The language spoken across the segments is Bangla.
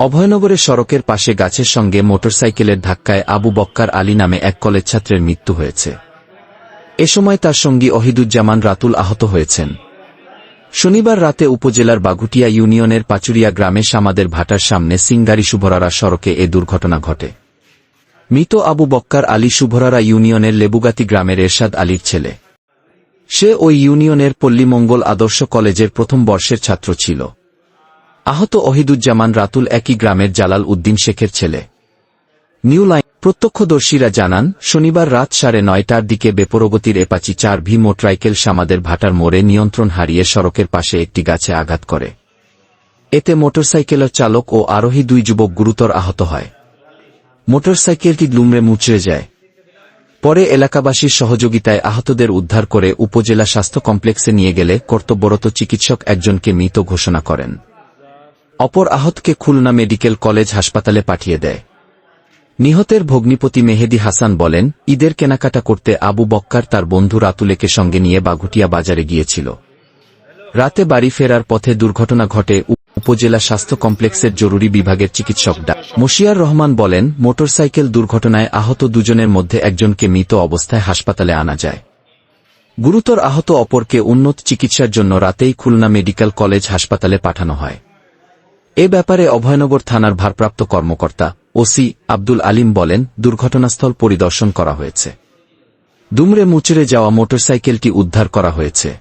অভয়নগরের সড়কের পাশে গাছের সঙ্গে মোটরসাইকেলের ধাক্কায় আবু বক্কার আলী নামে এক কলেজ ছাত্রের মৃত্যু হয়েছে। এ সময় তার সঙ্গী অহিদুজ্জামান রাতুল আহত হয়েছেন। শনিবার রাতে উপজেলার বাগুটিয়া ইউনিয়নের পাচুরিয়া গ্রামে সামাদের ভাটার সামনে সিঙ্গারি শুভরারা সড়কে এ দুর্ঘটনা ঘটে। মৃত আবু বক্কার আলী শুভরারা ইউনিয়নের লেবুগাতি গ্রামের এরশাদ আলীর ছেলে। সে ওই ইউনিয়নের পল্লীমঙ্গল আদর্শ কলেজের প্রথম বর্ষের ছাত্র ছিল। আহত অহিদুজ্জামান রাতুল একই গ্রামের জালাল উদ্দিন শেখের ছেলে। নিউ লাইন প্রত্যক্ষদর্শীরা জানান, শনিবার রাত সাড়ে নয়টার দিকে বেপরগতির এপাচি চার ভি মোটরাইকেল সামাদের ভাটার মোড়ে নিয়ন্ত্রণ হারিয়ে সড়কের পাশে একটি গাছে আঘাত করে। এতে মোটরসাইকেলের চালক ও আরোহী দুই যুবক গুরুতর আহত হয়। মোটরসাইকেলটি গ্লুমরে মুচড়ে যায়। পরে এলাকাবাসীর সহযোগিতায় আহতদের উদ্ধার করে উপজেলা স্বাস্থ্য কমপ্লেক্সে নিয়ে গেলে কর্তব্যরত চিকিৎসক একজনকে মৃত ঘোষণা করেন। অপর আহতকে খুলনা মেডিকেল কলেজ হাসপাতালে পাঠিয়ে দেয়। নিহতের ভগ্নিপতি মেহেদি হাসান বলেন, ঈদের কেনাকাটা করতে আবু বক্কার তার বন্ধু রাতুলেকে সঙ্গে নিয়ে বাঘুটিয়া বাজারে গিয়েছিল। রাতে বাড়ি ফেরার পথে দুর্ঘটনা ঘটে উপজেলা স্বাস্থ্য কমপ্লেক্সের জরুরি বিভাগের চিকিৎসক ডা। মশিয়ার রহমান বলেন, মোটরসাইকেল দুর্ঘটনায় আহত দুজনের মধ্যে একজনকে মৃত অবস্থায় হাসপাতালে আনা যায়। গুরুতর আহত অপরকে উন্নত চিকিৎসার জন্য রাতেই খুলনা মেডিকেল কলেজ হাসপাতালে পাঠানো হয়। এ ব্যাপারে অভয়নগর থানার ভারপ্রাপ্ত কর্মকর্তা ওসি আব্দুল আলিম বলেন, দুর্ঘটনাস্থল পরিদর্শন করা হয়েছে। দুমড়ে মুচড়ে যাওয়া মোটরসাইকেলটি উদ্ধার করা হয়েছে।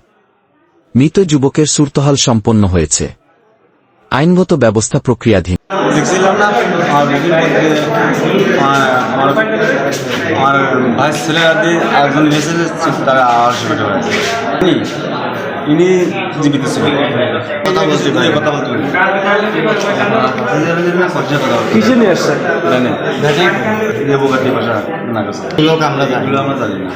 মৃত যুবকের সুরতহাল সম্পন্ন হয়েছে। আইনগত ব্যবস্থা প্রক্রিয়াধীন। দেখছিলাম না ইনি জীবিত ছিলেন। কথা বলছি ভাই কথা বলতে কিসে নিয়ে আসছে জানেন দেবো কাটি ভাষা না লোক আমরা জানি। আমরা জানি না।